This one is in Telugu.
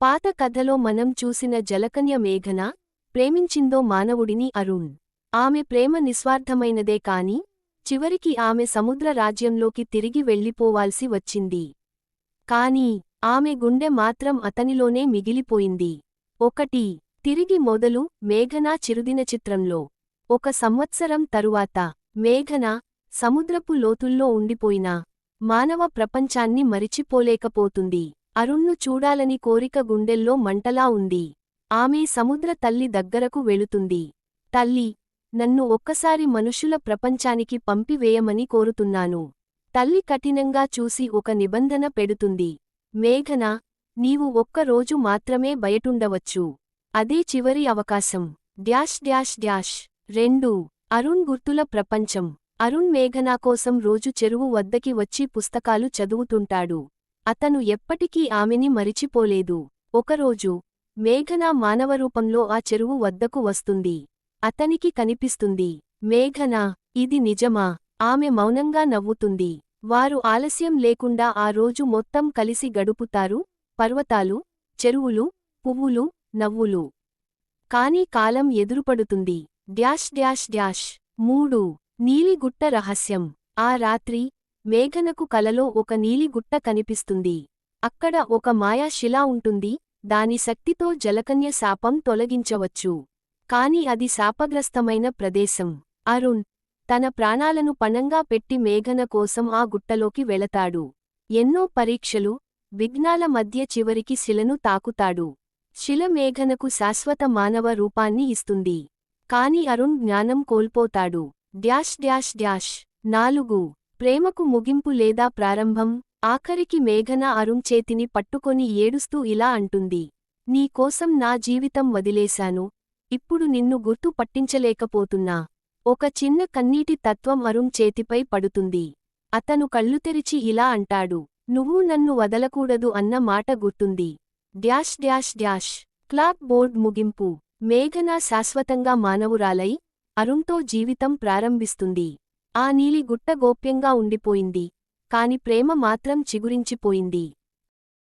పాత కథలో మనం చూసిన జలకన్య మేఘన ప్రేమించిందో మానవుడిని అరుణ్. ఆమె ప్రేమ నిస్వార్థమైనదే కాని చివరికి ఆమె సముద్ర రాజ్యంలోకి తిరిగి వెళ్ళిపోవాల్సి వచ్చింది. కాని ఆమె గుండె మాత్రం అతనిలోనే మిగిలిపోయింది. ఒకటి తిరిగి మొదలు మేఘనా చిరుదిన చిత్రంలో. ఒక సంవత్సరం తరువాత మేఘన సముద్రపు లోతుల్లో ఉండిపోయినా మానవ ప్రపంచాన్ని మరిచిపోలేకపోతుంది. అరుణ్ను చూడాలని కోరిక గుండెల్లో మంటలా ఉంది. ఆమె సముద్ర తల్లి దగ్గరకు వెళుతుంది. తల్లి నన్ను ఒక్కసారి మనుషుల ప్రపంచానికి పంపివేయమని కోరుతున్నాను. తల్లి కఠినంగా చూసి ఒక నిబంధన పెడుతుంది. మేఘన నీవు ఒక్కరోజు మాత్రమే బయటుండవచ్చు. అదే చివరి అవకాశం. Dash dash dash. రెండు. అరుణ్ గుర్తుల ప్రపంచం. అరుణ్ మేఘనా కోసం రోజు చెరువు వద్దకి వచ్చి పుస్తకాలు చదువుతుంటాడు. అతను ఎప్పటికీ ఆమెని మరిచిపోలేదు. ఒకరోజు మేఘనా మానవరూపంలో ఆ చెరువు వద్దకు వస్తుంది. అతనికి కనిపిస్తుంది మేఘనా ఇది నిజమా ఆమె మౌనంగా నవ్వుతుంది. వారు ఆలస్యం లేకుండా ఆ రోజు మొత్తం కలిసి గడుపుతారు. పర్వతాలు చెరువులు పువ్వులు నవ్వులు. కాని కాలం ఎదురుపడుతుంది. Dash dash dash. మూడు. నీలిగుట్ట రహస్యం. ఆ రాత్రి మేఘనకు కలలో ఒక నీలిగుట్ట కనిపిస్తుంది. అక్కడ ఒక మాయా శిలా ఉంటుంది. దాని శక్తితో జలకన్య శాపం తొలగించవచ్చు. కాని అది శాపగ్రస్తమైన ప్రదేశం. అరుణ్ తన ప్రాణాలను పణంగా పెట్టి మేఘన కోసం ఆ గుట్టలోకి వెళతాడు. ఎన్నో పరీక్షలు విఘ్నాల మధ్య చివరికి శిలను తాకుతాడు. శిల మేఘనకు శాశ్వత మానవ రూపాన్ని ఇస్తుంది. కాని అరుణ్ జ్ఞానం కోల్పోతాడు. Dash dash dash. నాలుగు ప్రేమకు ముగింపు లేదా ప్రారంభం ఆఖరికి మేఘన అరుణ్ చేతిని పట్టుకొని ఏడుస్తూ ఇలా అంటుంది. నీకోసం నా జీవితం వదిలేశాను. ఇప్పుడు నిన్ను గుర్తు పట్టించలేకపోతున్నా. ఒక చిన్న కన్నీటి తత్వం అరుణ్ చేతిపై పడుతుంది. అతను కళ్ళు తెరిచి ఇలా అంటాడు. నువ్వు నన్ను వదలకూడదు అన్న మాట గుర్తుంది. Dash dash dash. Clock board ముగింపు. మేఘన శాశ్వతంగా మానవురాలై అరుణ్తో జీవితం ప్రారంభిస్తుంది. ఆ నీలి గుట్ట గోప్యంగా ఉండిపోయింది. కాని ప్రేమ మాత్రం చిగురించిపోయింది.